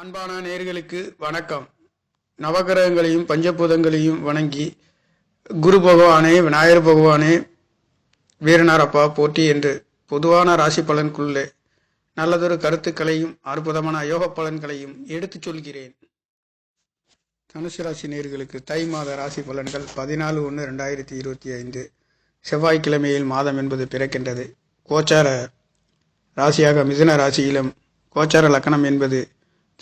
அன்பான நேர்களுக்கு வணக்கம். நவகிரகங்களையும் பஞ்சபூதங்களையும் வணங்கி குரு பகவானே விநாயகர் பகவானே வீரனாரப்பா போட்டி என்று பொதுவான ராசி பலனுக்குள்ளே நல்லதொரு கருத்துக்களையும் அற்புதமான யோக பலன்களையும் எடுத்துச் சொல்கிறேன். தனுசு ராசி நேர்களுக்கு தை மாத ராசி பலன்கள் பதினாலு ஒன்று ரெண்டாயிரத்தி இருபத்தி ஐந்து. செவ்வாய்க்கிழமையில் மாதம் என்பது பிறக்கின்றது. கோச்சார ராசியாக மிதுன ராசியிலும் கோச்சார லக்கணம் என்பது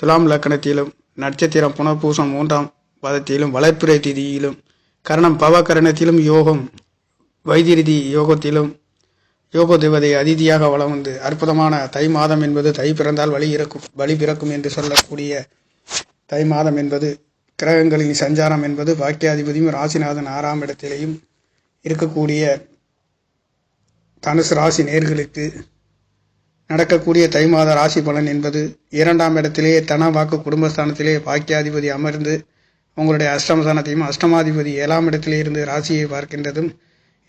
துலாம் லக்கணத்திலும் நட்சத்திரம் புனர்பூசம் மூன்றாம் பதத்திலும் வளர்ப்பிறை திதியிலும் கரணம் பவகரணத்திலும் யோகம் வைத்திருதி யோகத்திலும் யோக தேவதை அதிதியாக வளம் வந்து அற்புதமான தை மாதம் என்பது தை பிறந்தால் வழி இறக்கும் வழி பிறக்கும் என்று சொல்லக்கூடிய தை மாதம் என்பது கிரகங்களின் சஞ்சாரம் என்பது பாக்கியாதிபதியும் ராசிநாதன் ஆறாம் இடத்திலேயும் இருக்கக்கூடிய தனுசு ராசி நேர்களுக்கு நடக்கக்கூடிய தை மாத ராசி பலன் என்பது இரண்டாம் இடத்திலேயே தன வாக்கு குடும்பஸ்தானத்திலே பாக்கியாதிபதி அமர்ந்து உங்களுடைய அஷ்டமஸ்தானத்தையும் அஷ்டமாதிபதி ஏழாம் இடத்திலே இருந்து ராசியை பார்க்கின்றதும்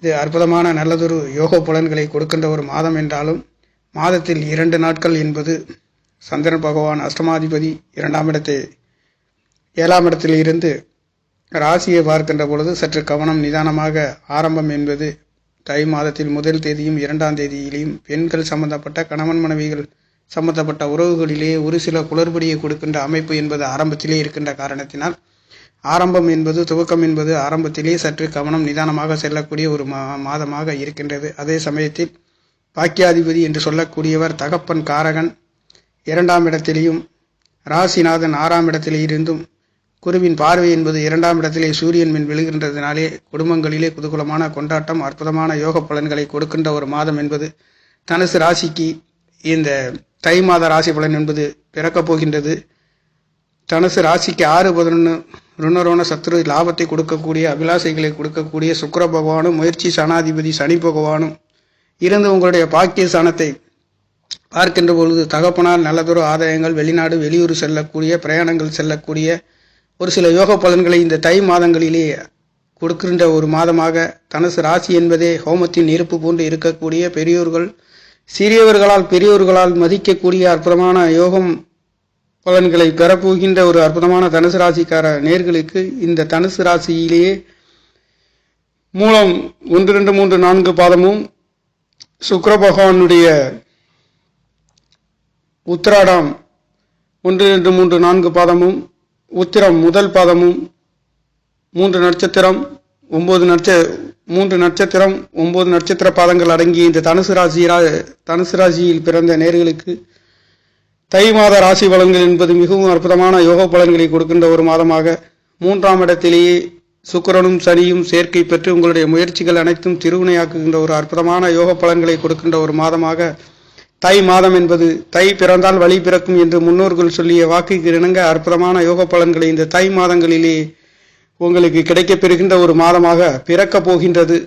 இது அற்புதமான நல்லதொரு யோக பலன்களை கொடுக்கின்ற ஒரு மாதம் என்றாலும் மாதத்தில் இரண்டு நாட்கள் என்பது சந்திரன் பகவான் அஷ்டமாதிபதி இரண்டாம் இடத்தை ஏழாம் இடத்தில் இருந்து ராசியை பார்க்கின்ற பொழுது சற்று கவனம் நிதானமாக ஆரம்பம் என்பது தை மாதத்தில் முதல் தேதியும் இரண்டாம் தேதியிலையும் பெண்கள் சம்பந்தப்பட்ட கணவன் மனைவிகள் சம்பந்தப்பட்ட உறவுகளிலே ஒரு சில குளறுபடியை கொடுக்கின்ற அமைப்பு என்பது ஆரம்பத்திலே இருக்கின்ற காரணத்தினால் ஆரம்பம் என்பது துவக்கம் என்பது ஆரம்பத்திலே சற்று கவனம் நிதானமாக செல்லக்கூடிய ஒரு மா மாதமாக இருக்கின்றது. அதே சமயத்தில் பாக்கியாதிபதி என்று சொல்லக்கூடியவர் தகப்பன் காரகன் இரண்டாம் இடத்திலேயும் ராசிநாதன் ஆறாம் இடத்திலே இருந்தும் குருவின் பார்வை என்பது இரண்டாம் இடத்திலே சூரியன் மின் விழுகின்றதினாலே குடும்பங்களிலே குதூகலமான கொண்டாட்டம் அற்புதமான யோக பலன்களை கொடுக்கின்ற ஒரு மாதம் என்பது தனுசு ராசிக்கு இந்த தை மாத ராசி பலன் என்பது பிறக்கப் போகின்றது. தனுசு ராசிக்கு ஆறு பதினொன்று ருணரோண சத்ரு லாபத்தை கொடுக்கக்கூடிய அபிலாசைகளை கொடுக்கக்கூடிய சுக்கர பகவானும் முயற்சி சனாதிபதி சனி பகவானும் இருந்து உங்களுடைய பாக்கிய ஸ்தானத்தை பார்க்கின்ற பொழுது தகப்பனால் நல்லதொரு ஆதாயங்கள் வெளிநாடு வெளியூர் செல்லக்கூடிய பிரயாணங்கள் செல்லக்கூடிய ஒரு சில யோக பலன்களை இந்த தை மாதங்களிலே கொடுக்கின்ற ஒரு மாதமாக தனுசு ராசி என்பதே ஹோமத்தின் நெருப்பு போன்று இருக்கக்கூடிய பெரியோர்கள் சிறியவர்களால் பெரியோர்களால் மதிக்கக்கூடிய அற்புதமான யோகம் பலன்களை பெறப்போகின்ற ஒரு அற்புதமான தனுசு ராசிக்கார நேர்களுக்கு இந்த தனுசு ராசியிலேயே மூலம் ஒன்று ரெண்டு மூன்று நான்கு பாதமும் சுக்கர பகவானுடைய உத்திராடம் ஒன்று ரெண்டு மூன்று நான்கு பாதமும் உத்திரம் முதல் பாதமும் மூன்று நட்சத்திரம் ஒன்பது நட்ச மூன்று நட்சத்திரம் ஒம்பது நட்சத்திர பாதங்கள் அடங்கிய இந்த தனுசு ராசி தனுசு ராசியில் பிறந்த நேர்களுக்கு தை மாத ராசி பலன்கள் என்பது மிகவும் அற்புதமான யோக பலன்களை கொடுக்கின்ற ஒரு மாதமாக மூன்றாம் இடத்திலேயே சுக்கரனும் சனியும் சேர்க்கை பெற்று உங்களுடைய முயற்சிகள் அனைத்தும் திருவினையாக்குகின்ற ஒரு அற்புதமான யோக பலன்களை கொடுக்கின்ற ஒரு மாதமாக தை மாதம் என்பது தை பிறந்தால் வழி பிறக்கும் என்று முன்னோர்கள் சொல்லிய வாக்குக்கு இணங்க அற்புதமான யோக பலன்களை இந்த தை மாதங்களிலே உங்களுக்கு கிடைக்கப்பெறுகின்ற ஒரு மாதமாக பிறக்கப் போகின்றது.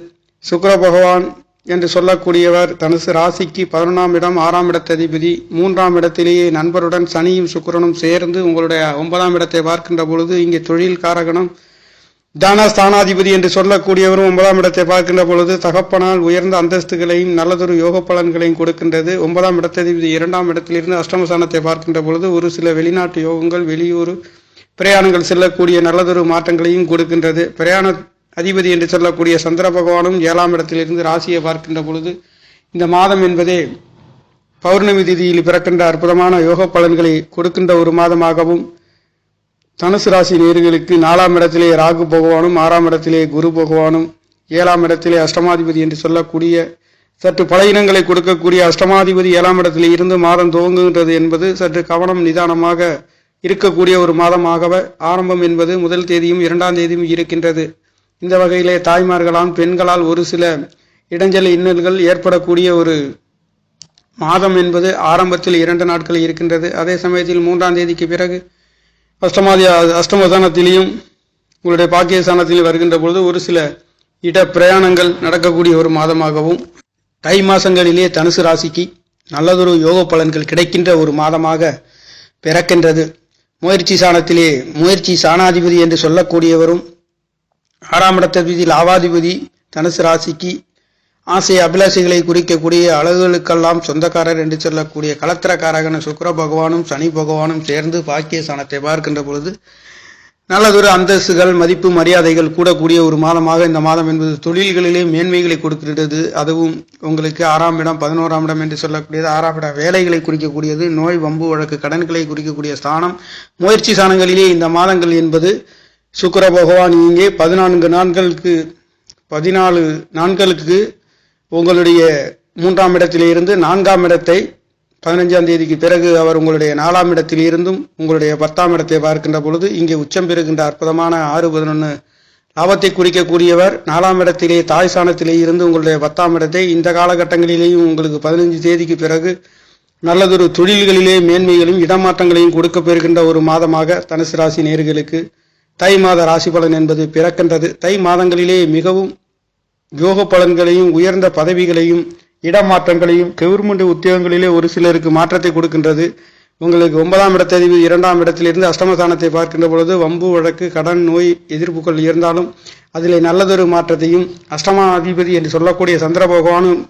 சுக்கர பகவான் என்று சொல்லக்கூடியவர் தனுசு ராசிக்கு பதினொன்றாம் இடம் ஆறாம் இடத்ததிபதி மூன்றாம் இடத்திலேயே நண்பருடன் சனியும் சுக்கரனும் சேர்ந்து உங்களுடைய ஒன்பதாம் இடத்தை பார்க்கின்ற பொழுது இங்கே தொழில் காரகணம் தானஸ்தானாதிபதி என்று சொல்லக்கூடியவரும் ஒன்பதாம் இடத்தை பார்க்கின்ற பொழுது தகப்பனால் உயர்ந்த அந்தஸ்துகளையும் நல்லதொரு யோக பலன்களையும் கொடுக்கின்றது. ஒன்பதாம் இடத்ததிபதி இரண்டாம் இடத்திலிருந்து அஷ்டமஸ்தானத்தை பார்க்கின்ற பொழுது ஒரு சில வெளிநாட்டு யோகங்கள் வெளியூர் பிரயாணங்கள் செல்லக்கூடிய நல்லதொரு மாற்றங்களையும் கொடுக்கின்றது. பிரயாண அதிபதி என்று சொல்லக்கூடிய சந்திர பகவானும் ஏழாம் இடத்திலிருந்து ராசியை பார்க்கின்ற பொழுது இந்த மாதம் என்பதே பௌர்ணமி திதியில் பிறக்கின்ற அற்புதமான யோக பலன்களை கொடுக்கின்ற ஒரு மாதமாகவும் தனுசு ராசி நேர்களுக்கு நாலாம் இடத்திலே ராகு பகவானும் ஆறாம் இடத்திலே குரு பகவானும் ஏழாம் இடத்திலே அஷ்டமாதிபதி என்று சொல்லக்கூடிய சற்று பலகீனங்களை கொடுக்கக்கூடிய அஷ்டமாதிபதி ஏழாம் இடத்திலே இருந்து மாதம் துவங்குகின்றது என்பது சற்று கவனம் நிதானமாக இருக்கக்கூடிய ஒரு மாதமாகவே ஆரம்பம் என்பது முதல் தேதியும் இரண்டாம் தேதியும் இருக்கின்றது. இந்த வகையிலே தாய்மார்களால் பெண்களால் ஒரு சில இடைஞ்சல் இன்னல்கள் ஏற்படக்கூடிய ஒரு மாதம் என்பது ஆரம்பத்தில் இரண்டு நாட்கள் இருக்கின்றது. அதே சமயத்தில் மூன்றாம் தேதிக்கு பிறகு அஷ்டமாதி அஷ்டமதானத்திலையும் உங்களுடைய பாக்கியஸ்தானத்திலும் வருகின்ற பொழுது ஒரு சில இட பிரயாணங்கள் நடக்கக்கூடிய ஒரு மாதமாகவும் தை மாதங்களிலே தனுசு ராசிக்கு நல்லதொரு யோக பலன்கள் கிடைக்கின்ற ஒரு மாதமாக பிறக்கின்றது. முயற்சி சாணத்திலே முயற்சி சாணாதிபதி என்று சொல்லக்கூடியவரும் ஆறாம் இடத்ததிபதி லாவாதிபதி தனுசு ராசிக்கு ஆசை அபிலாஷைகளை குறிக்கக்கூடிய அழகுகளுக்கெல்லாம் சொந்தக்காரர் என்று சொல்லக்கூடிய கலத்திரக்காரகன சுக்கர பகவானும் சனி பகவானும் சேர்ந்து பாக்கிய சாணத்தை பார்க்கின்ற பொழுது நல்லதொரு அந்தஸ்துகள் மதிப்பு மரியாதைகள் கூடக்கூடிய ஒரு மாதமாக இந்த மாதம் என்பது தொழில்களிலே மேன்மைகளை கொடுக்கின்றது. அதுவும் உங்களுக்கு ஆறாம் இடம் பதினோராம் இடம் என்று சொல்லக்கூடியது ஆறாம் இடம் வேலைகளை குறிக்கக்கூடியது நோய் வம்பு வழக்கு கடன்களை குறிக்கக்கூடிய ஸ்தானம். முயற்சி ஸ்தானங்களிலே இந்த மாதங்கள் என்பது சுக்கர பகவான் இங்கே பதினான்கு நாட்களுக்கு பதினாலு நாட்களுக்கு உங்களுடைய மூன்றாம் இடத்திலே இருந்து நான்காம் இடத்தை பதினஞ்சாம் தேதிக்கு பிறகு அவர் உங்களுடைய நாலாம் இடத்தில் இருந்தும் உங்களுடைய பத்தாம் இடத்தை பார்க்கின்ற பொழுது இங்கே உச்சம் பெறுகின்ற அற்புதமான ஆறு பதினொன்று லாபத்தை குறிக்கக்கூடியவர். நாலாம் இடத்திலே தாய் சாணத்திலே இருந்து உங்களுடைய பத்தாம் இடத்தை இந்த காலகட்டங்களிலேயும் உங்களுக்கு பதினஞ்சு தேதிக்கு பிறகு நல்லதொரு தொழில்களிலே மேன்மைகளையும் இடமாற்றங்களையும் கொடுக்க பெறுகின்ற ஒரு மாதமாக தனுசு ராசி நேர்களுக்கு தை மாத ராசி பலன் என்பது பிறக்கின்றது. தை மாதங்களிலே மிகவும் யோக பலன்களையும் உயர்ந்த பதவிகளையும் இடமாற்றங்களையும் கவர்மெண்ட் உத்தியோகங்களிலே ஒரு சிலருக்கு மாற்றத்தை கொடுக்கின்றது. உங்களுக்கு ஒன்பதாம் இடத்ததிவு இரண்டாம் இடத்திலிருந்து அஷ்டமஸ்தானத்தை பார்க்கின்ற பொழுது வம்பு வழக்கு கடன் நோய் எதிர்ப்புகள் இருந்தாலும் அதில் நல்லதொரு மாற்றத்தையும் அஷ்டமாதிபதி என்று சொல்லக்கூடிய சந்திர பகவானும்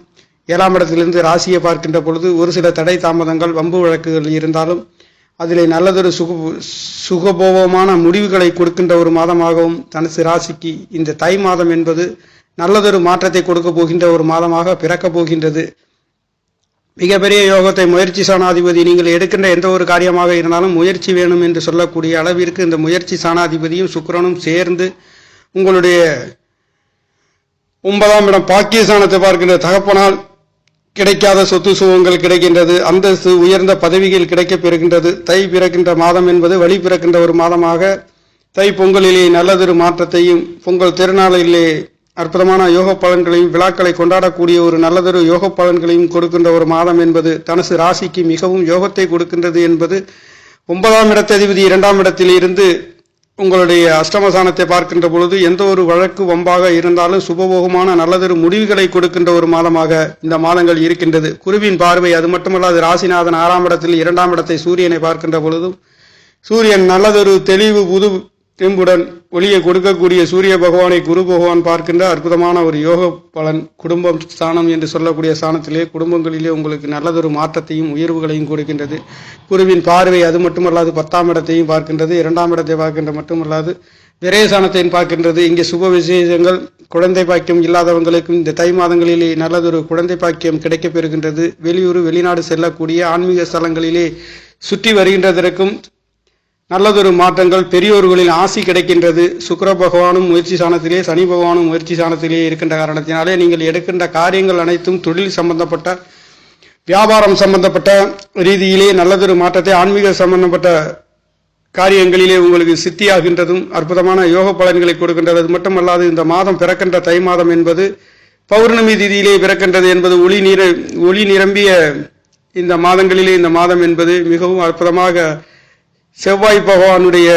ஏழாம் இடத்திலிருந்து ராசியை பார்க்கின்ற பொழுது ஒரு சில தடை தாமதங்கள் வம்பு வழக்குகள் இருந்தாலும் அதில் நல்லதொரு சுக சுகபோகமான முடிவுகளை கொடுக்கின்ற ஒரு மாதமாகவும் தனுசு ராசிக்கு இந்த தை மாதம் என்பது நல்லதொரு மாற்றத்தை கொடுக்க போகின்ற ஒரு மாதமாக பிறக்கப் போகின்றது. மிகப்பெரிய யோகத்தை முயற்சி சாணாதிபதி நீங்கள் எடுக்கின்ற எந்த ஒரு காரியமாக இருந்தாலும் முயற்சி வேணும் என்று சொல்லக்கூடிய அளவிற்கு இந்த முயற்சி சாணாதிபதியும் சுக்கரனும் சேர்ந்து உங்களுடைய ஒன்பதாம் இடம் பாக்கியஸ்தானத்தை பார்க்கின்ற தகப்பனால் கிடைக்காத சொத்து சுகங்கள் கிடைக்கின்றது அந்தஸ்து உயர்ந்த பதவிகள் கிடைக்கப் பெறுகின்றது. தை பிறக்கின்ற மாதம் என்பது வழி பிறக்கின்ற ஒரு மாதமாக தை பொங்கலிலே நல்லதொரு மாற்றத்தையும் பொங்கல் திருநாளிலே அற்புதமான யோக பலன்களையும் விழாக்களை கொண்டாடக்கூடிய ஒரு நல்லதொரு யோக பலன்களையும் கொடுக்கின்ற ஒரு மாதம் என்பது தனசு ராசிக்கு மிகவும் யோகத்தை கொடுக்கின்றது என்பது ஒன்பதாம் இடத்ததிபதி இரண்டாம் இடத்தில் இருந்து உங்களுடைய அஷ்டமசானத்தை பார்க்கின்ற பொழுது எந்த ஒரு வழக்கு வம்பாக இருந்தாலும் சுபபோகமான நல்லதொரு முடிவுகளை கொடுக்கின்ற ஒரு மாதமாக இந்த மாதங்கள் இருக்கின்றது. குருவின் பார்வை அது மட்டுமல்லாது ராசிநாதன் ஆறாம் இடத்தில் இரண்டாம் இடத்தை சூரியனை பார்க்கின்ற பொழுதும் சூரியன் நல்லதொரு தெளிவு புது தெம்புடன் ஒளியை கொடுக்கக்கூடிய சூரிய பகவானை குரு பகவான் பார்க்கின்ற அற்புதமான ஒரு யோக பலன் குடும்பம் ஸ்தானம் என்று சொல்லக்கூடிய ஸ்தானத்திலே குடும்பங்களிலே உங்களுக்கு நல்லதொரு மாற்றத்தையும் உயர்வுகளையும் கொடுக்கின்றது. குருவின் பார்வை அது மட்டுமல்லாது பத்தாம் இடத்தையும் பார்க்கின்றது இரண்டாம் இடத்தை பார்க்கின்ற மட்டுமல்லாது விரயசானத்தையும் பார்க்கின்றது. இங்கே சுப விசேஷங்கள் குழந்தை பாக்கியம் இல்லாதவங்களுக்கும் இந்த தை மாதங்களிலே நல்லதொரு குழந்தை பாக்கியம் கிடைக்கப் பெறுகின்றது. வெளியூர் வெளிநாடு செல்லக்கூடிய ஆன்மீக ஸ்தலங்களிலே சுற்றி வருகின்றதற்கும் நல்லதொரு மாற்றங்கள் பெரியோர்களின் ஆசி கிடைக்கின்றது. சுக்கர பகவானும் முயற்சி சாணத்திலே சனி பகவானும் முயற்சி சாணத்திலே இருக்கின்ற காரணத்தினாலே நீங்கள் எடுக்கின்ற காரியங்கள் அனைத்தும் தொழில் சம்பந்தப்பட்ட வியாபாரம் சம்பந்தப்பட்ட ரீதியிலே நல்லதொரு மாற்றத்தை ஆன்மீக சம்பந்தப்பட்ட காரியங்களிலே உங்களுக்கு சித்தியாகின்றதும் அற்புதமான யோக பலன்களை கொடுக்கின்றது. அது மட்டுமல்லாது இந்த மாதம் பிறக்கின்ற தை மாதம் என்பது பௌர்ணமி திதியிலே பிறக்கின்றது என்பது ஒளி நிற ஒளி நிரம்பிய இந்த மாதங்களிலே இந்த மாதம் என்பது மிகவும் அற்புதமாக செவ்வாய் பகவானுடைய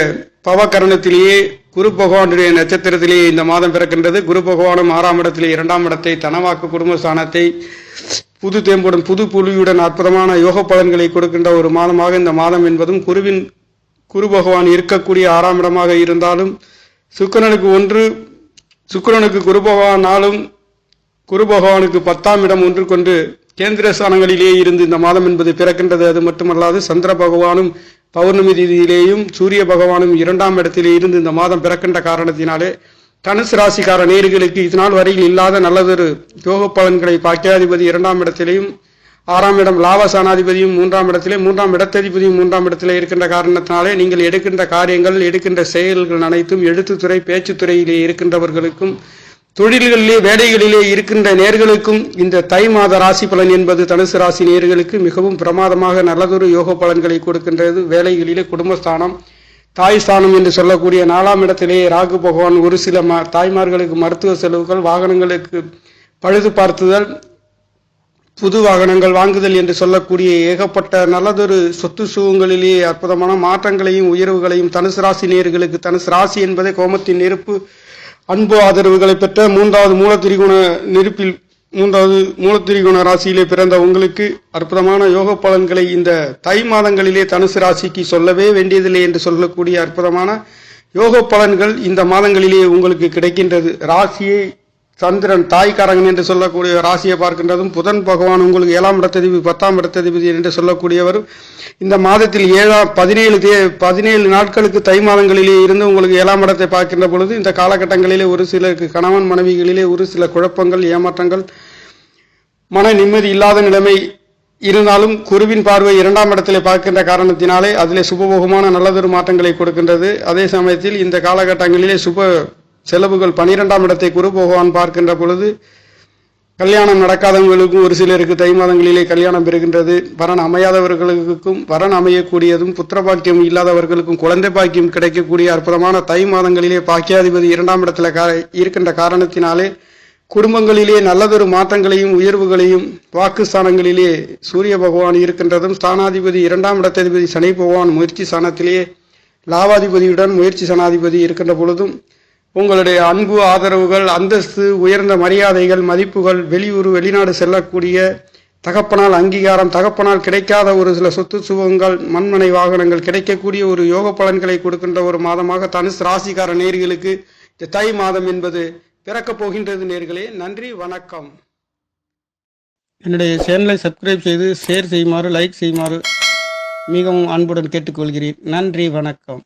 பவகரணத்திலேயே குரு பகவானுடைய நட்சத்திரத்திலேயே இந்த மாதம் பிறக்கின்றது. குரு பகவானும் ஆறாம் இடத்திலே இரண்டாம் இடத்தை தனவாக்கு குடும்பஸ்தானத்தை புது தேம்புடன் புது புலியுடன் அற்புதமான யோக பலன்களை கொடுக்கின்ற ஒரு மாதமாக இந்த மாதம் என்பதும் குருவின் குரு பகவான் இருக்கக்கூடிய ஆறாம் இடமாக இருந்தாலும் சுக்கரனுக்கு ஒன்று சுக்கிரனுக்கு குரு பகவான் நாளும் குரு பகவானுக்கு பத்தாம் இடம் ஒன்று கொண்டு கேந்திர ஸ்தானங்களிலேயே இருந்து இந்த மாதம் என்பது பிறக்கின்றது. அது மட்டுமல்லாது சந்திர பகவானும் பௌர்ணமி திதியிலேயும் சூரிய பகவானும் இரண்டாம் இடத்திலே இருந்து இந்த மாதம் பிறக்கின்ற காரணத்தினாலே தனுசு ராசிக்கார நேர்களுக்கு இதனால் வரையில் இல்லாத நல்லதொரு யோக பலன்களை பாக்கியாதிபதி இரண்டாம் இடத்திலேயும் ஆறாம் இடம் லாபசானாதிபதியும் மூன்றாம் இடத்திலே மூன்றாம் இடத்ததிபதியும் மூன்றாம் இடத்திலே இருக்கின்ற காரணத்தினாலே நீங்கள் எடுக்கின்ற காரியங்கள் எடுக்கின்ற செயல்கள் அனைத்தும் எழுத்துத்துறை பேச்சுத்துறையிலே இருக்கின்றவர்களுக்கும் தொழில்களிலே வேலைகளிலே இருக்கின்ற நேர்களுக்கும் இந்த தை மாத ராசி பலன் என்பது தனுசு ராசி நேர்களுக்கு மிகவும் பிரமாதமாக நல்லதொரு யோக பலன்களை கொடுக்கின்றது. வேலைகளிலே குடும்பஸ்தானம் தாய் ஸ்தானம் என்று சொல்லக்கூடிய நாலாம் இடத்திலேயே ராகு பகவான் ஒரு சில ம தாய்மார்களுக்கு மருத்துவ செலவுகள் வாகனங்களுக்கு பழுது பார்த்துதல் புது வாகனங்கள் வாங்குதல் என்று சொல்லக்கூடிய ஏகப்பட்ட நல்லதொரு சொத்து சுகங்களிலேயே அற்புதமான மாற்றங்களையும் உயர்வுகளையும் தனுசு ராசி நேர்களுக்கு தனுசு ராசி என்பதே கோமத்தின் நெருப்பு. அன்பு ஆதரவுகளை பெற்ற மூன்றாவது மூலத்திரிகுண நெருப்பில் மூன்றாவது மூலத்திரிகுண ராசியிலே பிறந்த உங்களுக்கு அற்புதமான யோக பலன்களை இந்த தை மாதங்களிலே தனுசு ராசிக்கு சொல்லவே வேண்டியதில்லை என்று சொல்லக்கூடிய அற்புதமான யோக பலன்கள் இந்த மாதங்களிலே உங்களுக்கு கிடைக்கின்றது. ராசியை சந்திரன் தாய்க்காரங்கன் என்று சொல்லக்கூடிய ராசியை பார்க்கின்றதும் புதன் பகவான் உங்களுக்கு ஏழாம் இடத்ததிபதி பத்தாம் இடத்ததிபதி என்று சொல்லக்கூடியவர். இந்த மாதத்தில் ஏழாம் பதினேழு தே பதினேழு நாட்களுக்கு தை மாதங்களிலே இருந்து உங்களுக்கு ஏழாம் இடத்தை பார்க்கின்ற பொழுது இந்த காலகட்டங்களிலே ஒரு சிலருக்கு கணவன் மனைவிகளிலே ஒரு சில குழப்பங்கள் ஏமாற்றங்கள் மன நிம்மதி இல்லாத நிலைமை இருந்தாலும் குருவின் பார்வை இரண்டாம் இடத்திலே பார்க்கின்ற காரணத்தினாலே அதிலே சுபபோகமான நல்லதொரு மாற்றங்களை கொடுக்கின்றது. அதே சமயத்தில் இந்த காலகட்டங்களிலே சுப செலவுகள் பனிரெண்டாம் இடத்தை குரு பகவான் பார்க்கின்ற பொழுது கல்யாணம் நடக்காதவங்களுக்கும் ஒரு சிலருக்கு தை மாதங்களிலே கல்யாணம் பெறுகின்றது. வரன் அமையாதவர்களுக்கும் வரன் அமையக்கூடியதும் புத்திர பாக்கியம் இல்லாதவர்களுக்கும் குழந்தை பாக்கியம் கிடைக்கக்கூடிய அற்புதமான தை மாதங்களிலே பாக்கியாதிபதி இரண்டாம் இடத்துல இருக்கின்ற காரணத்தினாலே குடும்பங்களிலே நல்லதொரு மாற்றங்களையும் உயர்வுகளையும் வாக்குஸ்தானங்களிலே சூரிய பகவான் இருக்கின்றதும் ஸ்தானாதிபதி இரண்டாம் இடத்ததிபதி சனி பகவான் முயற்சி ஸ்தானத்திலேயே லாவாதிபதியுடன் முயற்சி சனாதிபதி இருக்கின்ற பொழுதும் உங்களுடைய அன்பு ஆதரவுகள் அந்தஸ்து உயர்ந்த மரியாதைகள் மதிப்புகள் வெளியூர் வெளிநாடு செல்லக்கூடிய தகப்பனால் அங்கீகாரம் தகப்பனால் கிடைக்காத ஒரு சில சொத்து சுகங்கள் மண்மனை வாகனங்கள் கிடைக்கக்கூடிய ஒரு யோக பலன்களை கொடுக்கின்ற ஒரு மாதமாக தனுசு ராசிக்கார நேர்களுக்கு இந்த தை மாதம் என்பது பிறக்கப் போகின்றது நேர்களே. நன்றி வணக்கம். என்னுடைய சேனலை சப்ஸ்கிரைப் செய்து ஷேர் செய்யுமாறு லைக் செய்யுமாறு மிகவும் அன்புடன் கேட்டுக்கொள்கிறேன். நன்றி வணக்கம்.